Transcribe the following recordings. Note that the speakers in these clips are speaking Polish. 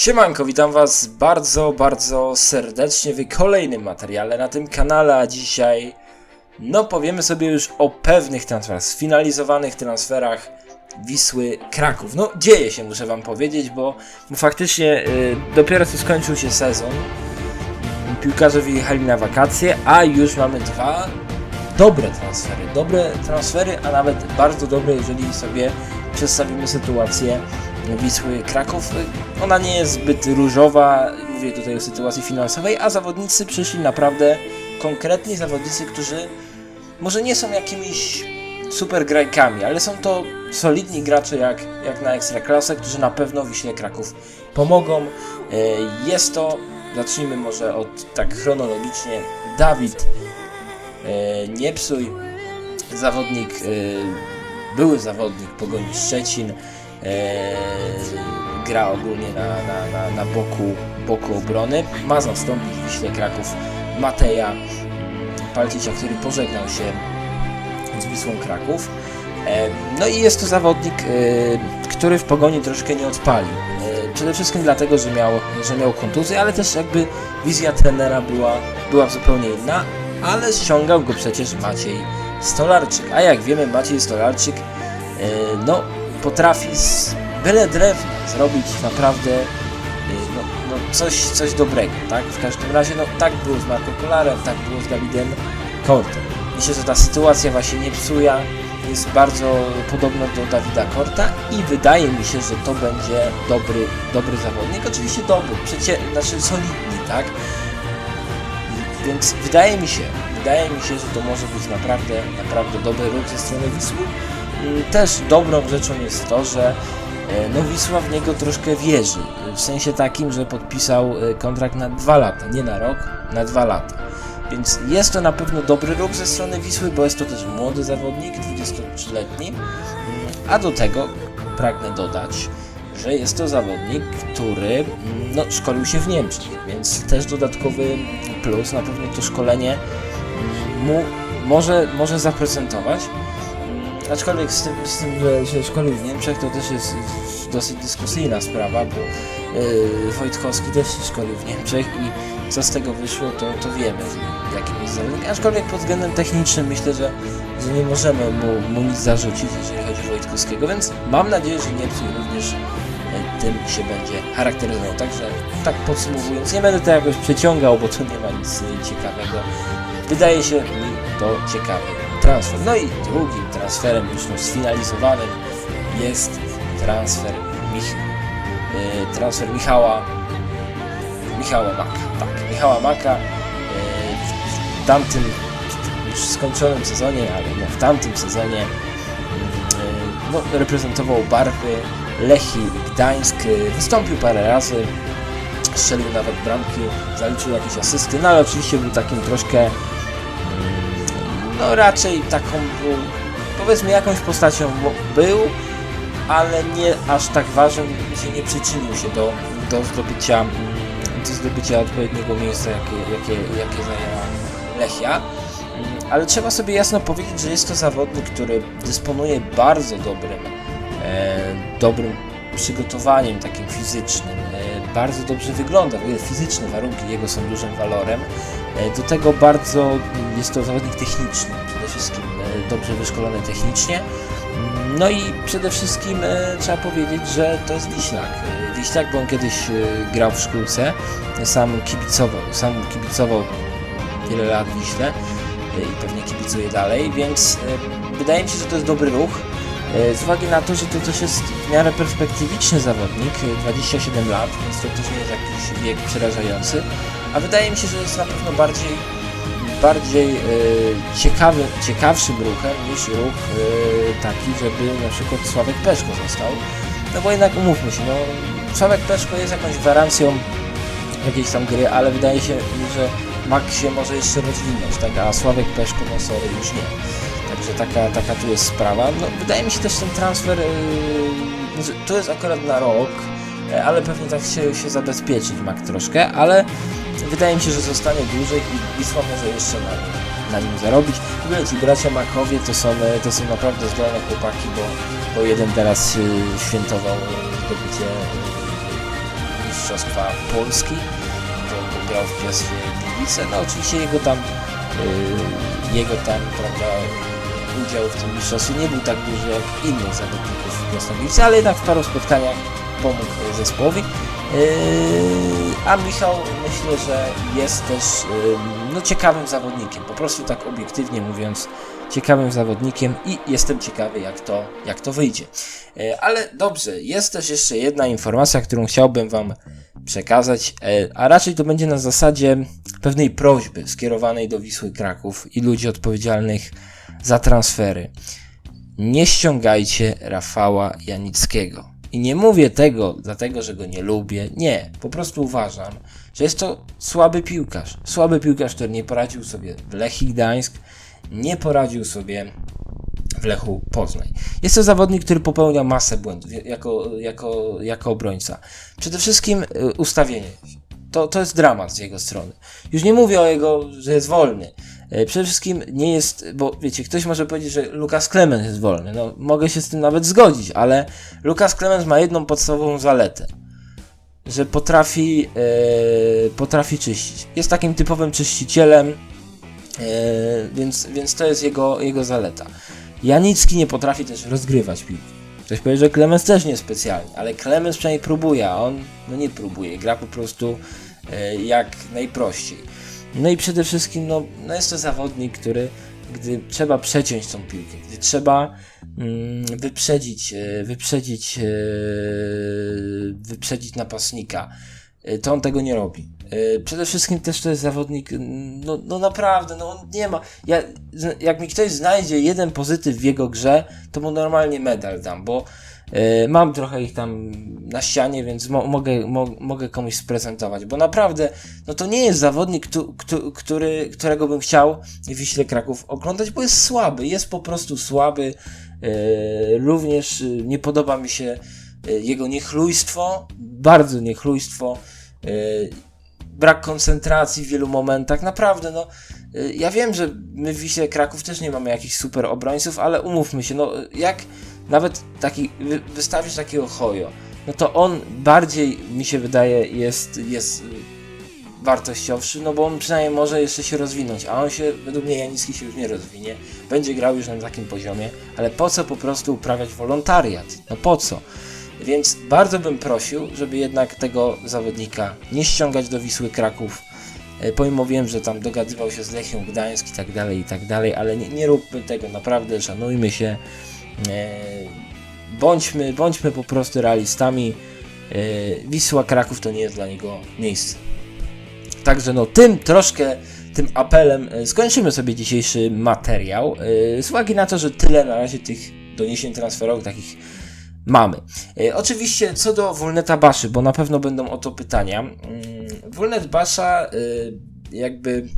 Siemanko, witam was bardzo, bardzo serdecznie w kolejnym materiale na tym kanale, a dzisiaj no powiemy sobie już o pewnych transferach, sfinalizowanych transferach Wisły Kraków. No dzieje się, muszę wam powiedzieć, bo, faktycznie y, dopiero co skończył się sezon, piłkarze wyjechali na wakacje, a już mamy dwa dobre transfery. Dobre transfery, a nawet bardzo dobre, jeżeli sobie przedstawimy sytuację Wisły Kraków. Ona nie jest zbyt różowa, mówię tutaj o sytuacji finansowej, a zawodnicy przyszli naprawdę konkretni zawodnicy, którzy może nie są jakimiś super grajkami, ale są to solidni gracze jak, jak na Ekstraklasę, którzy na pewno Wiśle Kraków pomogą. E, Jest to, zacznijmy może od tak chronologicznie, Dawid e, Niepsuj, zawodnik, e, były zawodnik Pogoni Szczecin, e, gra ogólnie na, na, na, na boku, boku obrony, ma zastąpić Wiśle Kraków Mateja Palcicia, który pożegnał się z Wisłą Kraków. E, No i jest to zawodnik, e, który w pogoni troszkę nie odpalił. Przede wszystkim dlatego, że miał, że miał kontuzję, ale też jakby wizja trenera była, była zupełnie inna, ale ściągał go przecież Maciej Stolarczyk. A jak wiemy, Maciej Stolarczyk no, potrafi z byle drewna zrobić naprawdę e, no, no coś, coś dobrego, tak? W każdym razie, no tak było z Marco Kolarem, tak było z Dawidem Kortem. Myślę, że ta sytuacja właśnie nie psuja, jest bardzo podobna do Dawida Korta i wydaje mi się, że to będzie dobry, dobry zawodnik. Oczywiście dobry, przecie, znaczy solidny, tak? Więc wydaje mi się, wydaje mi się, że to może być naprawdę, naprawdę dobry ruch ze strony Wisły. Mm, Też dobrą rzeczą jest to, że e, no Wisła w niego troszkę wierzy. W sensie takim, że podpisał e, kontrakt na dwa lata, nie na rok, na dwa lata. Więc jest to na pewno dobry ruch ze strony Wisły, bo jest to też młody zawodnik, 23-letni. Mm, A do tego pragnę dodać, że jest to zawodnik, który mm, no, szkolił się w Niemczech, więc też dodatkowy plus, na pewno to szkolenie mu może, może zaprezentować. Aczkolwiek z tym, z tym, że szkolił w Niemczech, to też jest dosyć dyskusyjna sprawa, bo yy, Wojtkowski też się szkolił w Niemczech i co z tego wyszło, to, to wiemy, jakim jest zawodnik. Aczkolwiek pod względem technicznym myślę, że, że nie możemy mu, mu nic zarzucić, jeżeli chodzi o Wojtkowskiego, więc mam nadzieję, że Niepsuj również e, tym się będzie charakteryzował. Także tak podsumowując, nie będę to jakoś przeciągał, bo to nie ma nic e, ciekawego. Wydaje się mi to ciekawy transfer. No i drugim transferem już no sfinalizowanym jest transfer, Mich e, transfer Michała Michała Maka. Tak, Michała Maka e, w tamtym już skończonym sezonie, ale no w tamtym sezonie e, no, reprezentował barwy Lechii Gdańsk, wystąpił parę razy, strzelił nawet bramki, zaliczył jakieś asysty, no ale oczywiście był takim troszkę no raczej taką był, powiedzmy jakąś postacią był, ale nie aż tak ważnym się nie przyczynił się do, do zdobycia mm, do zdobycia odpowiedniego miejsca, jakie, jakie, jakie zajęła Lechia. Mm, Ale trzeba sobie jasno powiedzieć, że jest to zawodnik, który dysponuje bardzo dobrym, e, dobrym przygotowaniem takim fizycznym. Bardzo dobrze wygląda, w ogóle fizyczne warunki jego są dużym walorem. E, do tego bardzo mm, jest to zawodnik techniczny, przede wszystkim e, dobrze wyszkolony technicznie. Mm, No i przede wszystkim e, trzeba powiedzieć, że to jest Wiślak. E, Wiślak, bo on kiedyś grał w szkółce, sam kibicował, sam kibicował wiele lat Wiśle i pewnie kibicuje dalej, więc wydaje mi się, że to jest dobry ruch. E, Z uwagi na to, że to też jest w miarę perspektywiczny zawodnik, e, 27 lat, więc to też nie jest jakiś wiek przerażający, a wydaje mi się, że jest na pewno bardziej bardziej e, ciekawy, ciekawszym ruchem niż ruch e, taki, żeby na przykład Sławek Peszko został. No bo jednak umówmy się, no Sławek Peszko jest jakąś gwarancją jakiejś tam gry, ale wydaje się mi, że Mak się może jeszcze rozwinąć, tak, a Sławek Peszko, no sorry, już nie. Taka, taka tu jest sprawa. No, wydaje mi się też ten transfer, yy, że to jest akurat na rok, e, ale pewnie tak się, się zabezpieczyć Mak troszkę, ale wydaje mi się, że zostanie dłużej i Wisła może jeszcze na, na nim zarobić. W ogóle ci bracia Makowie to są, e, to są naprawdę zdolne chłopaki, bo, bo jeden teraz świętował zdobycie e, Mistrzostwa Polski, bo, bo grał w Piastwie Gliwice. No oczywiście jego tam, jego tam, prawda, udział w tym mistrzostwie nie był tak duży jak innych zawodników Gliwice, ale jednak w paru spotkaniach pomógł zespołowi. Yy, a Michał myślę, że jest też yy, no, ciekawym zawodnikiem, po prostu tak obiektywnie mówiąc, ciekawym zawodnikiem i jestem ciekawy jak to, jak to wyjdzie. Yy, ale dobrze, jest też jeszcze jedna informacja, którą chciałbym Wam przekazać, a raczej to będzie na zasadzie pewnej prośby skierowanej do Wisły Kraków i ludzi odpowiedzialnych za transfery. Nie ściągajcie Rafała Janickiego. I nie mówię tego dlatego, że go nie lubię. Nie, po prostu uważam, że jest to słaby piłkarz. Słaby piłkarz, który nie poradził sobie w Lechii Gdańsk, nie poradził sobie w Lechu Poznań. Jest to zawodnik, który popełnia masę błędów jako, jako, jako obrońca. Przede wszystkim y, ustawienie. To, to jest dramat z jego strony. Już nie mówię o jego, że jest wolny. E, przede wszystkim nie jest, bo wiecie, ktoś może powiedzieć, że Lukas Clemens jest wolny. No, mogę się z tym nawet zgodzić, ale Lukas Clemens ma jedną podstawową zaletę. Że potrafi, e, potrafi czyścić. Jest takim typowym czyścicielem, e, więc, więc to jest jego, jego zaleta. Janicki nie potrafi też rozgrywać piłki. Ktoś powie, że Clemens też nie specjalnie, ale Clemens przynajmniej próbuje, a on no nie próbuje, gra po prostu jak najprościej. No i przede wszystkim, no, no jest to zawodnik, który gdy trzeba przeciąć tą piłkę, gdy trzeba mm, wyprzedzić, e, wyprzedzić, e, wyprzedzić napastnika, e, to on tego nie robi. Przede wszystkim też to jest zawodnik, no, no naprawdę, no on nie ma. Ja, jak mi ktoś znajdzie jeden pozytyw w jego grze, to mu normalnie medal dam, bo mam trochę ich tam na ścianie, więc mo mogę, mo mogę komuś sprezentować, bo naprawdę, no to nie jest zawodnik, który, którego bym chciał w Wiśle Kraków oglądać, bo jest słaby, jest po prostu słaby. E, również e, nie podoba mi się jego niechlujstwo, bardzo niechlujstwo, brak koncentracji w wielu momentach, naprawdę, no ja wiem, że my w Wiśle Kraków też nie mamy jakichś super obrońców, ale umówmy się, no jak nawet taki, wy, wystawisz takiego Hojo, no to on bardziej, mi się wydaje, jest, jest wartościowszy, no bo on przynajmniej może jeszcze się rozwinąć, a on się, według mnie Janicki się już nie rozwinie, będzie grał już na takim poziomie, ale po co po prostu uprawiać wolontariat? No po co? Więc bardzo bym prosił, żeby jednak tego zawodnika nie ściągać do Wisły Kraków, e, pomimo wiem, że tam dogadywał się z Lechią Gdańsk i tak dalej, i tak dalej, ale nie, nie róbmy tego, naprawdę szanujmy się, bądźmy, bądźmy po prostu realistami. E, Wisła Kraków to nie jest dla niego miejsce. Także no tym troszkę, tym apelem e, skończymy sobie dzisiejszy materiał. Z uwagi na to, że tyle na razie tych doniesień transferowych takich mamy. Oczywiście co do Wolneta Baszy, bo na pewno będą o to pytania. Mm, Wolnet Basza jakby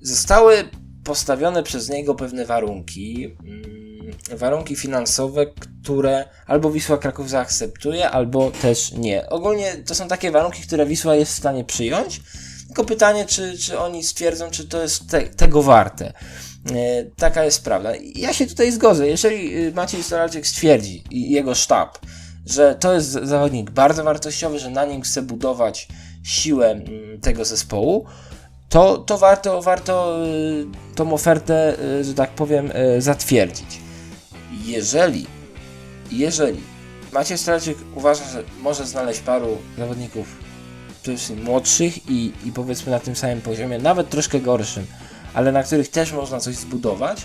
zostały postawione przez niego pewne warunki mm, warunki finansowe, które albo Wisła Kraków zaakceptuje, albo też nie. Ogólnie to są takie warunki, które Wisła jest w stanie przyjąć. Tylko pytanie, czy, czy oni stwierdzą, czy to jest te, tego warte. E, taka jest prawda. Ja się tutaj zgodzę. Jeżeli y, Maciej Stolarczyk stwierdzi i jego sztab, że to jest zawodnik bardzo wartościowy, że na nim chce budować siłę mm, tego zespołu, to, to warto, warto y, tą ofertę, y, że tak powiem, zatwierdzić jeżeli, jeżeli Maciej Stralczyk uważa, że może znaleźć paru zawodników młodszych i, i powiedzmy na tym samym poziomie, nawet troszkę gorszym, ale na których też można coś zbudować,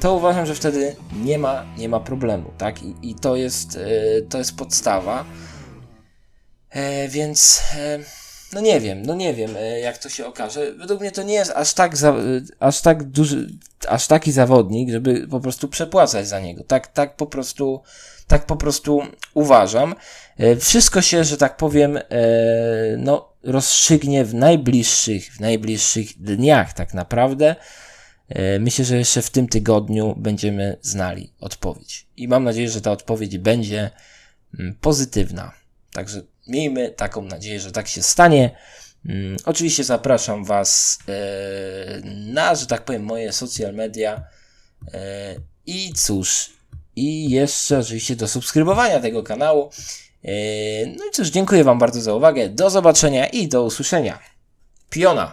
to uważam, że wtedy nie ma, nie ma problemu, tak? I, i to, jest, yy, to jest podstawa. E, więc e, no nie wiem, no nie wiem, e, jak to się okaże. Według mnie to nie jest aż tak, za, e, aż tak duży, aż taki zawodnik, żeby po prostu przepłacać za niego. Tak, tak po prostu, tak po prostu uważam. E, wszystko się, że tak powiem, no, rozstrzygnie w najbliższych, w najbliższych dniach, tak naprawdę. Myślę, że jeszcze w tym tygodniu będziemy znali odpowiedź. I mam nadzieję, że ta odpowiedź będzie mm, pozytywna. Także Miejmy taką nadzieję, że tak się stanie. Hmm, oczywiście zapraszam Was e, na, że tak powiem, moje social media. E, I cóż, i jeszcze oczywiście do subskrybowania tego kanału. Yy, No i cóż, dziękuję Wam bardzo za uwagę. Do zobaczenia i do usłyszenia. Piona!